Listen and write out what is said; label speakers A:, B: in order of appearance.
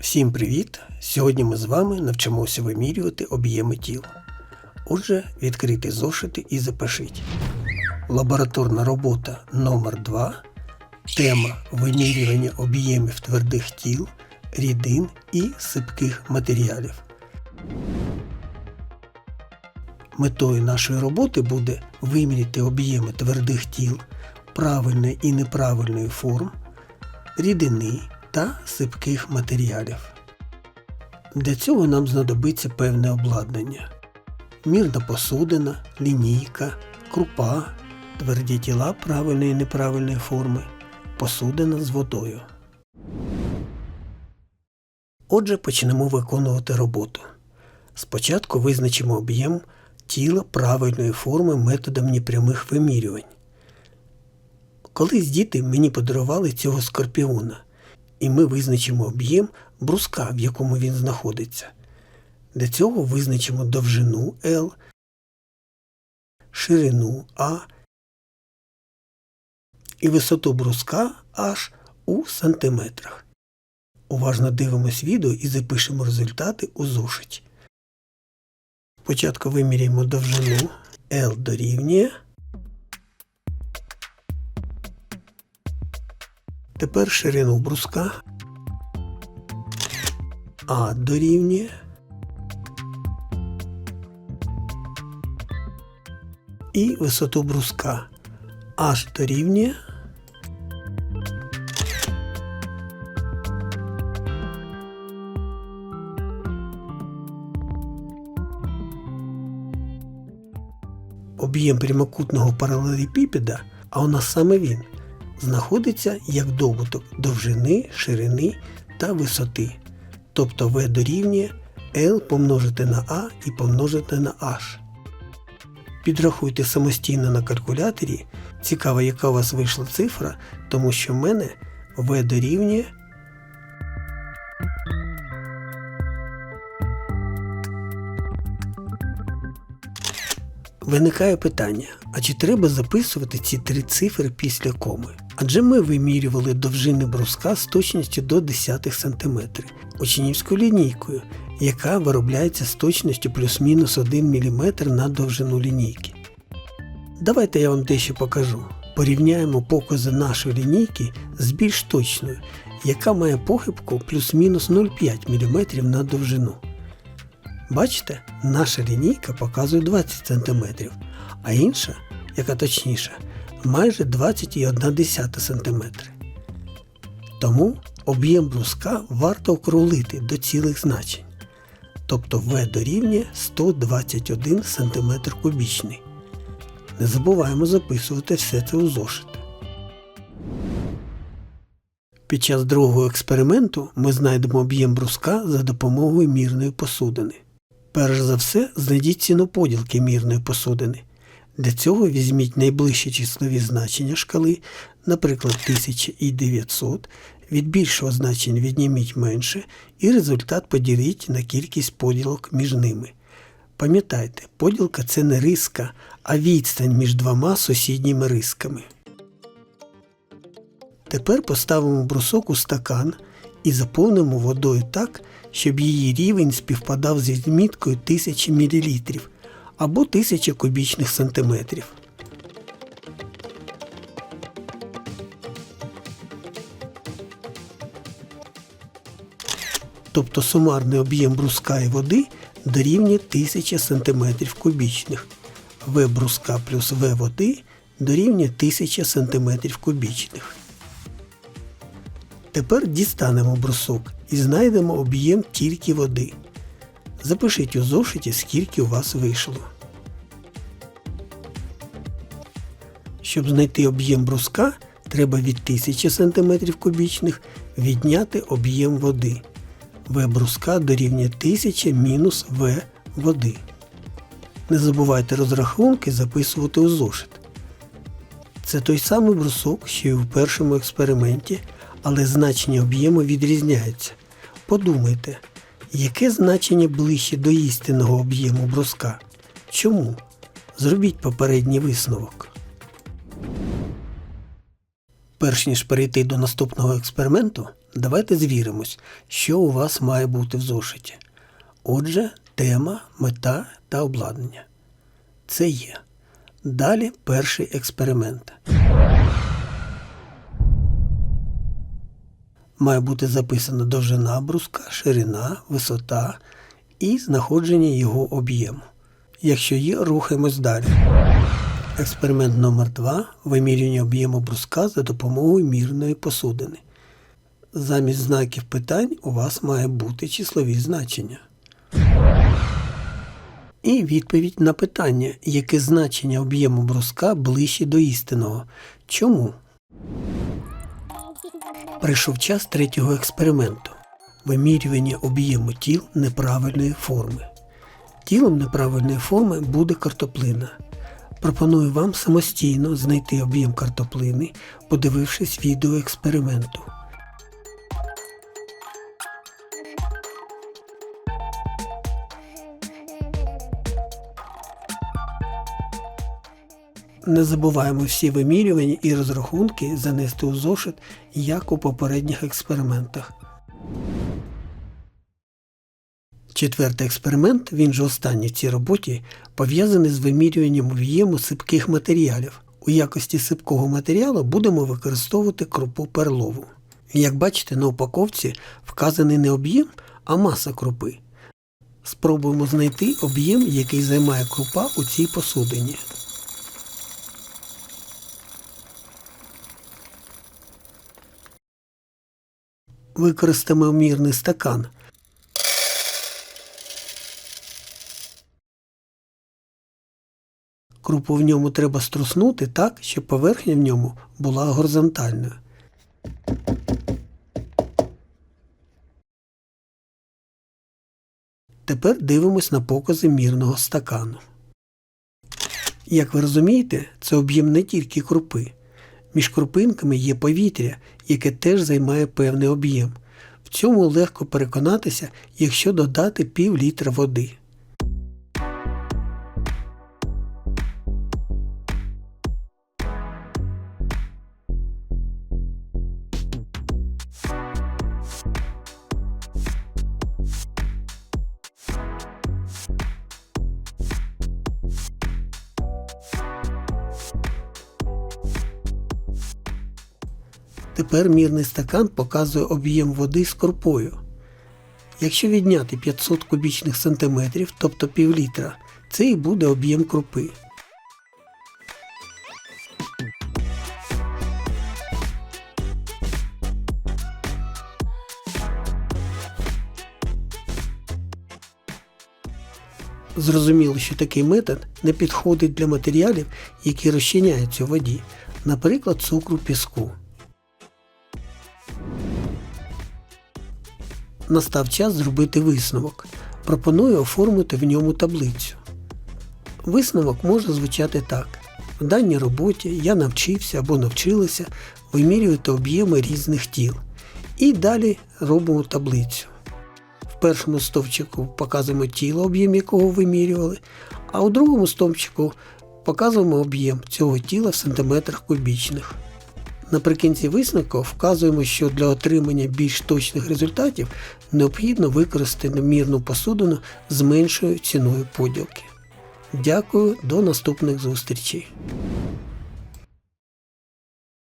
A: Всім привіт! Сьогодні ми з вами навчимося вимірювати об'єми тіл. Отже, відкрийте зошити і запишіть. Лабораторна робота номер 2 Тема вимірювання об'ємів твердих тіл, рідин і сипких матеріалів. Метою нашої роботи буде виміряти об'єми твердих тіл правильної і неправильної форм, рідини та сипких матеріалів. Для цього нам знадобиться певне обладнання. Мірна посудина, лінійка, крупа, тверді тіла правильної і неправильної форми, посудина з водою. Отже, почнемо виконувати роботу. Спочатку визначимо об'єм тіла правильної форми методом непрямих вимірювань. Колись діти мені подарували цього скорпіона, і ми визначимо об'єм бруска, в якому він знаходиться. Для цього визначимо довжину L, ширину А і висоту бруска H у сантиметрах. Уважно дивимось відео і запишемо результати у зошиті. Спочатку виміряємо довжину L дорівнює. Тепер ширину бруска А дорівнює. І висоту бруска H дорівнює. Об'єм прямокутного паралелепіпеда, а у нас саме він, знаходиться як добуток довжини, ширини та висоти, тобто V дорівнює L помножити на A і помножити на H. Підрахуйте самостійно на калькуляторі. Цікаво, яка у вас вийшла цифра, тому що в мене V дорівнює Виникає питання, а чи треба записувати ці три цифри після коми? Адже ми вимірювали довжини бруска з точністю до десятих см учнівською лінійкою, яка виробляється з точністю плюс-мінус 1 мм на довжину лінійки. Давайте я вам дещо покажу. Порівняємо покази нашої лінійки з більш точною, яка має похибку плюс-мінус 0,5 мм на довжину. Бачите, наша лінійка показує 20 см, а інша, яка точніша, майже 20,1 см. Тому об'єм бруска варто округлити до цілих значень. Тобто В дорівнює 121 см кубічний. Не забуваємо записувати все це у зошит. Під час другого експерименту ми знайдемо об'єм бруска за допомогою мірної посудини. Перш за все, знайдіть ціну поділки мірної посудини. Для цього візьміть найближчі числові значення шкали, наприклад, 1900, від більшого значення відніміть менше, і результат поділіть на кількість поділок між ними. Пам'ятайте, поділка це не риска, а відстань між двома сусідніми рисками. Тепер поставимо брусок у стакан і заповнимо водою так, щоб її рівень співпадав з відміткою 1000 мл або 1000 кубічних сантиметрів. Тобто сумарний об'єм бруска і води дорівнює 1000 см кубічних. В бруска плюс В води дорівнює 1000 см кубічних. Тепер дістанемо брусок і знайдемо об'єм тільки води. Запишіть у зошиті, скільки у вас вийшло. Щоб знайти об'єм бруска, треба від 1000 см кубічних відняти об'єм води. В бруска дорівнює 1000 мінус В води. Не забувайте розрахунки записувати у зошит. Це той самий брусок, що і в першому експерименті, але значення об'єму відрізняється. Подумайте, яке значення ближче до істинного об'єму бруска? Чому? Зробіть попередній висновок. Перш ніж перейти до наступного експерименту, Давайте звіримось, що у вас має бути в зошиті. Отже, тема, мета та обладнання. Це є. Далі перший експеримент. Має бути записана довжина бруска, ширина, висота і знаходження його об'єму. Якщо є, рухаємось далі. Експеримент номер 2 вимірювання об'єму бруска за допомогою мірної посудини. Замість знаків питань у вас має бути числові значення. І відповідь на питання, яке значення об'єму бруска ближче до істинного. Чому? Прийшов час третього експерименту вимірювання об'єму тіл неправильної форми. Тілом неправильної форми буде картоплина. Пропоную вам самостійно знайти об'єм картоплини, подивившись відео експерименту. Не забуваємо всі вимірювання і розрахунки занести у зошит, як у попередніх експериментах. Четвертий експеримент, він же останній в цій роботі, пов'язаний з вимірюванням об'єму сипких матеріалів. У якості сипкого матеріалу будемо використовувати крупу перлову. Як бачите, на упаковці вказаний не об'єм, а маса крупи. Спробуємо знайти об'єм, який займає крупа у цій посудині. Використаємо мірний стакан. Крупу в ньому треба струснути так, щоб поверхня в ньому була горизонтальною. Тепер дивимось на покази мірного стакану. Як ви розумієте, це об'єм не тільки крупи. Між крупинками є повітря, яке теж займає певний об'єм. В цьому легко переконатися, якщо додати пів літра води. Тепер мірний стакан показує об'єм води з крупою. Якщо відняти 500 кубічних сантиметрів, тобто пів літра, це і буде об'єм крупи. Зрозуміло, що такий метод не підходить для матеріалів, які розчиняються у воді, наприклад, цукру піску. Настав час зробити висновок. Пропоную оформити в ньому таблицю. Висновок може звучати так. В даній роботі я навчився або навчилася вимірювати об'єми різних тіл. І далі робимо таблицю. В першому стовпчику показуємо тіло, об'єм якого вимірювали, а у другому стовпчику показуємо об'єм цього тіла в сантиметрах кубічних. Наприкінці висновку вказуємо, що для отримання більш точних результатів необхідно використати мірну посудину з меншою ціною поділки. Дякую, до наступних зустрічей!